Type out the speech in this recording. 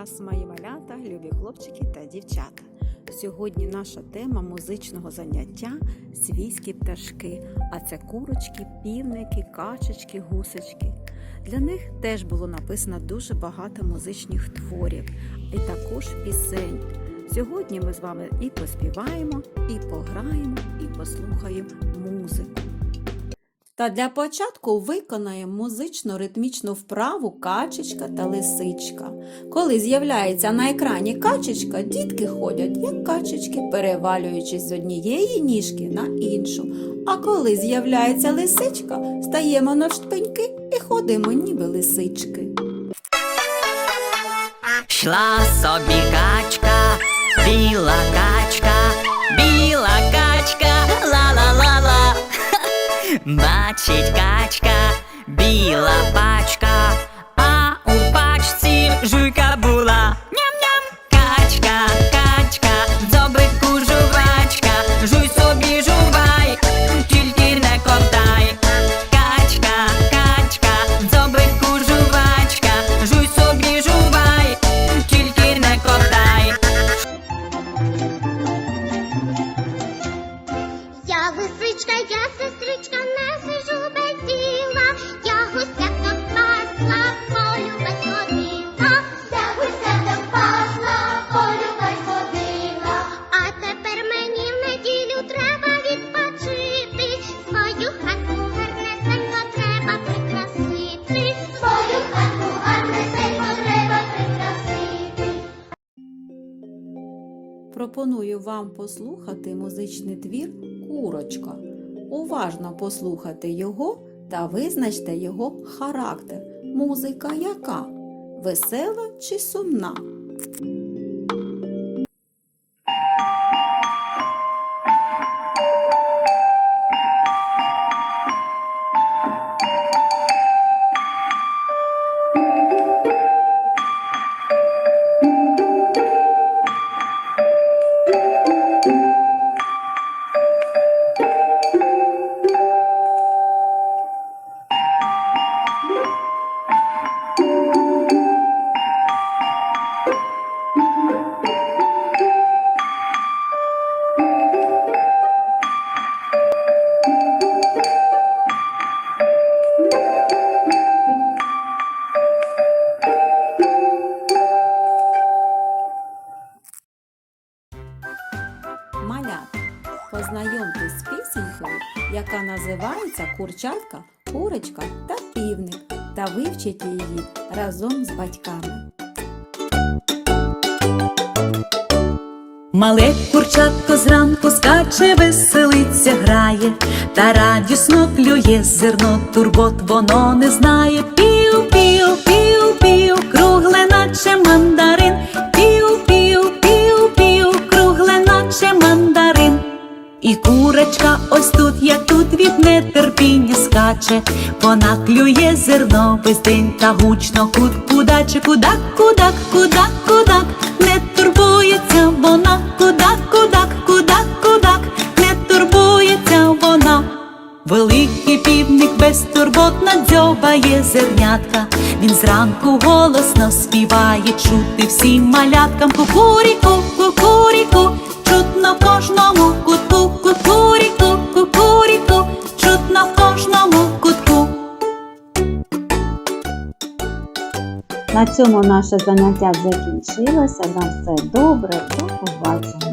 вас, мої малята, любі хлопчики та дівчата. Сьогодні наша тема музичного заняття свійські пташки, а це курочки, півники, качечки, гусочки. Для них теж було написано дуже багато музичних творів і також пісень. Сьогодні ми з вами і поспіваємо, і пограємо, і послухаємо музику. Та для початку виконаємо музично-ритмічну вправу качечка та лисичка. Коли з'являється на екрані качечка, дітки ходять як качечки, перевалюючись з однієї ніжки на іншу. А коли з'являється лисичка, стаємо на навшпиньки і ходимо ніби лисички. Шла собі качка, Бачить качка, біла пачка, Пропоную вам послухати музичний твір Курочка. Уважно послухайте його та визначте його характер. Музика яка? Весела чи сумна? Познайомтесь з пісенькою, яка називається Курчатка, курочка та півник, та вивчіть її разом з батьками. Мале курчатко зранку скаче, веселиться, грає, та радісно клює зерно турбот, воно не знає. Пів, пів, пів, пів, кругле, наче мандарин. І курочка ось тут, як тут від нетерпіння скаче, вона клює зерно весь день та гучно. Куд кудаче, кудак, кудак, кудак, кудак, не турбується вона, кудак, кудак, кудак, кудак, не турбується вона. Великий півник безтурботно дзьобає зернятка. Він зранку голосно співає, чути всім маляткам кукуріку, кукуріку, чутно в На цьому наше заняття закінчилося. На все добре. До побачення.